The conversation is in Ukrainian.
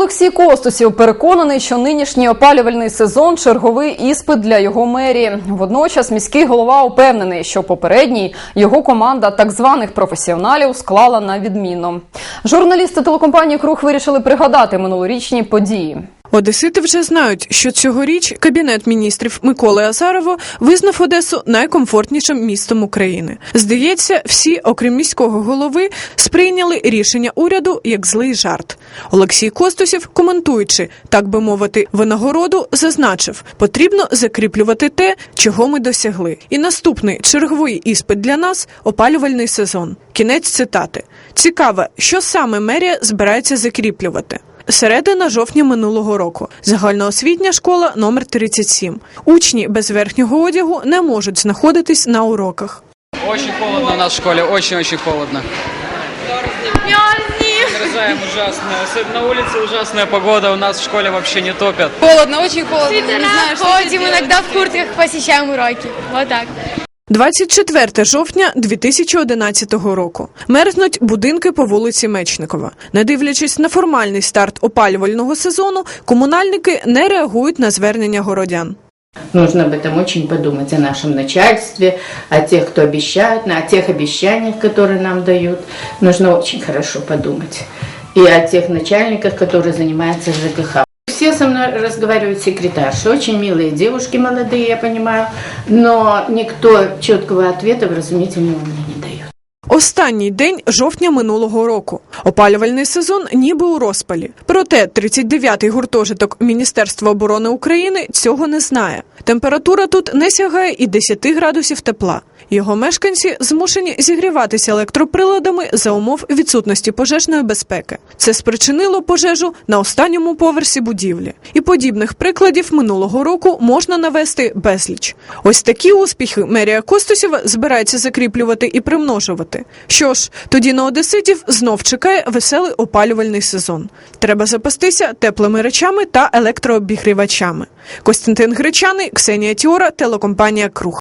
Олексій Костусів переконаний, що нинішній опалювальний сезон черговий іспит для його мерії. Водночас міський голова упевнений, що попередній його команда так званих професіоналів склала на відмінно. Журналісти телекомпанії Круг вирішили пригадати минулорічні події. Одесити вже знають, що цьогоріч кабінет міністрів Миколи Азарова визнав Одесу найкомфортнішим містом України. Здається, всі, окрім міського голови, сприйняли рішення уряду як злий жарт. Олексій Костусів, коментуючи, так би мовити, винагороду, зазначив, потрібно закріплювати те, чого ми досягли. І наступний черговий іспит для нас опалювальний сезон. Кінець цитати. Цікаве, що саме мерія збирається закріплювати. Середина жовтня минулого року. Загальноосвітня школа номер 37. Учні без верхнього одягу не можуть знаходитись на уроках. Очень холодно у нас в школе, очень-очень холодно. Мерзаем ужасно. Особенно на улице ужасная погода, у нас в школе вообще не топят. Холодно, очень холодно. Не знаю, что ходим, делать. иногда в куртках посещаем уроки. Вот так. 24 жовтня 2011 року. Мерзнуть будинки по вулиці Мечникова. Не дивлячись на формальний старт опалювального сезону, комунальники не реагують на звернення городян. Нужно об этом очень подумать, о нашем начальстве, о тех, кто обещает, о тех обещаниях, которые нам дают. Нужно очень хорошо подумать. И о тех начальниках, которые занимаются ЖКХ. Все со мной разговаривают секретарши, очень милые девушки молодые, я понимаю, но никто четкого ответа вразумительного мне не дает. Останній день жовтня минулого року. Опалювальний сезон ніби у розпалі. Проте 39-й гуртожиток Міністерства оборони України цього не знає. Температура тут не сягає і 10 градусів тепла. Його мешканці змушені зігріватися електроприладами за умов відсутності пожежної безпеки. Це спричинило пожежу на останньому поверсі будівлі. І подібних прикладів минулого року можна навести безліч. Ось такі успіхи мерія Костусєва збирається закріплювати і примножувати. Що ж, тоді на одеситів знов чекає веселий опалювальний сезон. Треба запастися теплими речами та електрообігрівачами. Костянтин Гречаний, Ксенія Тіора, телекомпанія Круг.